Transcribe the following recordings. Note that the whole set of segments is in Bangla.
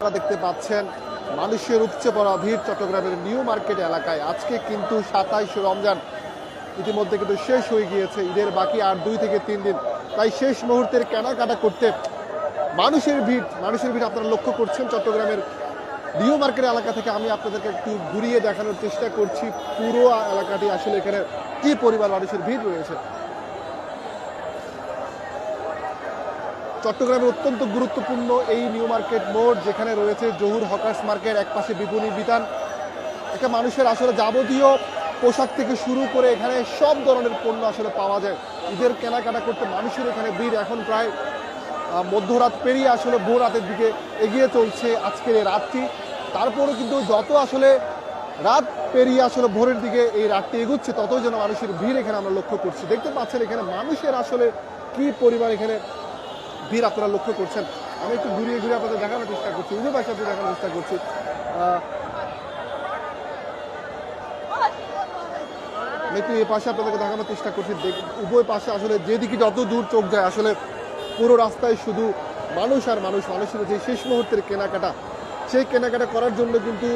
আপনারা দেখতে পাচ্ছেন মানুষের উপচে পড়া ভিড় চট্টগ্রামের নিউ মার্কেট এলাকায়। আজকে কিন্তু সাতাইশ রমজান। ইতিমধ্যে কিন্তু শেষ হয়ে গিয়েছে ঈদের বাকি আর দুই থেকে তিন দিন। তাই শেষ মুহূর্তের কেনাকাটা করতে মানুষের ভিড় মানুষের ভিড় আপনারা লক্ষ্য করছেন চট্টগ্রামের নিউ মার্কেট এলাকা থেকে আমি আপনাদেরকে একটু ঘুরিয়ে দেখানোর চেষ্টা করছি। পুরো এলাকাটি আসলে এখানে কি পরিমাণ মানুষের ভিড় রয়েছে? চট্টগ্রামের অত্যন্ত গুরুত্বপূর্ণ এই নিউ মার্কেট মোড়, যেখানে রয়েছে জহুর হকার্স মার্কেট একপাশে বিপণী বিতান। একটা মানুষের আসলে যাবতীয় পোশাক থেকে শুরু করে এখানে সব ধরনের পণ্য আসলে পাওয়া যায়। ঈদের কেনাকাটা করতে মানুষের এখানে ভিড় এখন প্রায় মধ্যরাত পেরিয়ে আসলে ভোর রাতের দিকে এগিয়ে চলছে আজকের এই রাতটি। তারপরেও কিন্তু যত আসলে রাত পেরিয়ে আসলে ভোরের দিকে এই রাতটি এগুচ্ছে, ততই যেন মানুষের ভিড় এখানে আমরা লক্ষ্য করছি। দেখতে পাচ্ছেন এখানে মানুষের আসলে কি পরিমাণ এখানে ভিড় আপনারা লক্ষ্য করছেন। আমি একটু ঘুরিয়ে ঘুরিয়ে আপনাদের দেখানোর চেষ্টা করছি। উভয় পাশে আপনাদের দেখানোর চেষ্টা করছি। একটু এই পাশে আপনাদেরকে দেখানোর চেষ্টা করছি। উভয় পাশে আসলে যেদিকে যত দূর চোখ যায়, আসলে পুরো রাস্তায় শুধু মানুষ আর মানুষ, মানুষের যে শেষ মুহূর্তের কেনাকাটা, সেই কেনাকাটা করার জন্য কিন্তু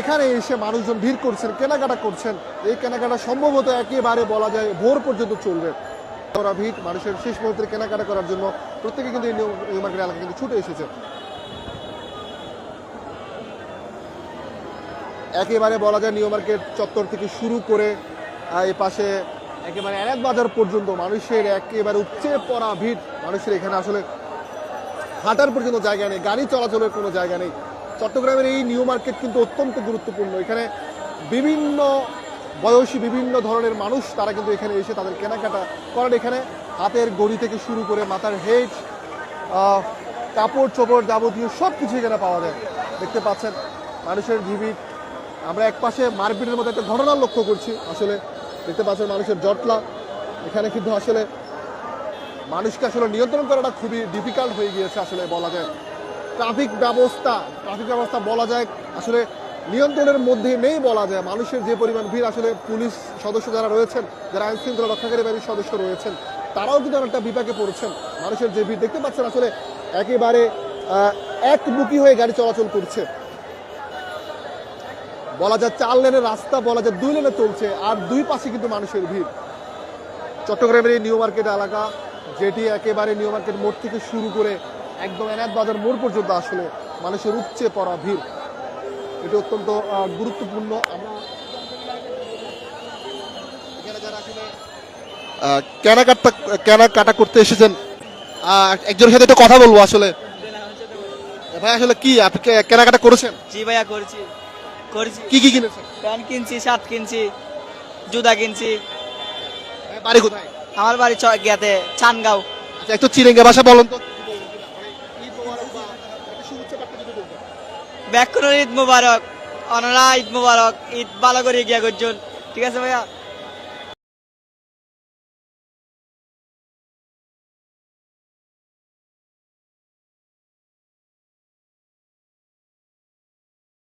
এখানে এসে মানুষজন ভিড় করছেন, কেনাকাটা করছেন। এই কেনাকাটা সম্ভবত একেবারে বলা যায় ভোর পর্যন্ত চলবে। ওরা ভিড় মানুষের শেষ মুহূর্তে কেনাকাটা করার জন্য প্রত্যেকে কিন্তু এই নিউ মার্কেট এলাকা কিন্তু ছুটে এসেছে। একেবারে বলা যায় নিউ মার্কেট চত্বর থেকে শুরু করে এই পাশে একেবারে এনাদ বাজার পর্যন্ত মানুষের একেবারে উপচে পড়া ভিড়। মানুষের এখানে আসলে হাঁটার পর্যন্ত জায়গা নেই, গাড়ি চলাচলের কোনো জায়গা নেই। চট্টগ্রামের এই নিউ মার্কেট কিন্তু অত্যন্ত গুরুত্বপূর্ণ। এখানে বিভিন্ন বয়সী বিভিন্ন ধরনের মানুষ তারা কিন্তু এখানে এসে তাদের কেনাকাটা করেন। এখানে হাতের গড়ি থেকে শুরু করে মাথার হেড কাপড় চোপড় যাবতীয় সব কিছু এখানে পাওয়া যায়। দেখতে পাচ্ছেন, মানুষের ভিড়। আমরা এক পাশে মারপিটের মধ্যে একটা ঘটনা লক্ষ্য করছি। আসলে দেখতে পাচ্ছেন, মানুষের জটলা। এখানে কিন্তু আসলে মানুষকে আসলে নিয়ন্ত্রণ করাটা খুবই ডিফিকাল্ট হয়ে গিয়েছে, আসলে বলা যায়। ট্রাফিক ব্যবস্থা ট্রাফিক ব্যবস্থা বলা যায়। আসলে নিয়ন্ত্রণের মধ্যে নেই বলা যায়। মানুষের যে পরিমাণ ভিড়, আসলে পুলিশ সদস্য যারা রয়েছেন, যারা আইন শৃঙ্খলা রক্ষাকারী বাহিনীর সদস্য রয়েছেন, তারাও কিন্তু অনেকটা বিপাকে পড়ছেন। মানুষের যে ভিড় দেখতে পাচ্ছেন, আসলে একেবারে একমুখী হয়ে গাড়ি চলাচল করছে। বলা যায় চার লেনের রাস্তা, বলা যায় দুই লেনে চলছে, আর দুই পাশে কিন্তু মানুষের ভিড়। চট্টগ্রামের এই নিউ মার্কেট এলাকা, যেটি একেবারে নিউ মার্কেট মোড় থেকে শুরু করে একদম এনাদ বাজার মোড় পর্যন্ত আসলে মানুষের উপচে পড়া ভিড়। এটি অত্যন্ত গুরুত্বপূর্ণ। আমরা কেনাকাটা কেনাকাটা করতে এসেছেন একজনের সাথে একটু কথা বলব আসলে। ভাই আসলে কি? আপনি কেনাকাটা করেছেন? জি ভাইয়া করছি। করছি। কি কি কিনেছেন? প্যান্ট কিনছি শার্ট কিনছি জুতা কিনছি। বাড়ি কোথায়? আমার বাড়ি গিয়াতে চানগাঁও। আচ্ছা একটু চিরেঙ্গে ভাষা বলুন তো। ব্যাক করুন ঈদ মুবারক অনরা ঈদ মুবারক, ঈদ ভালো করে গিয়া করছুন। ঠিক আছে ভাইয়া?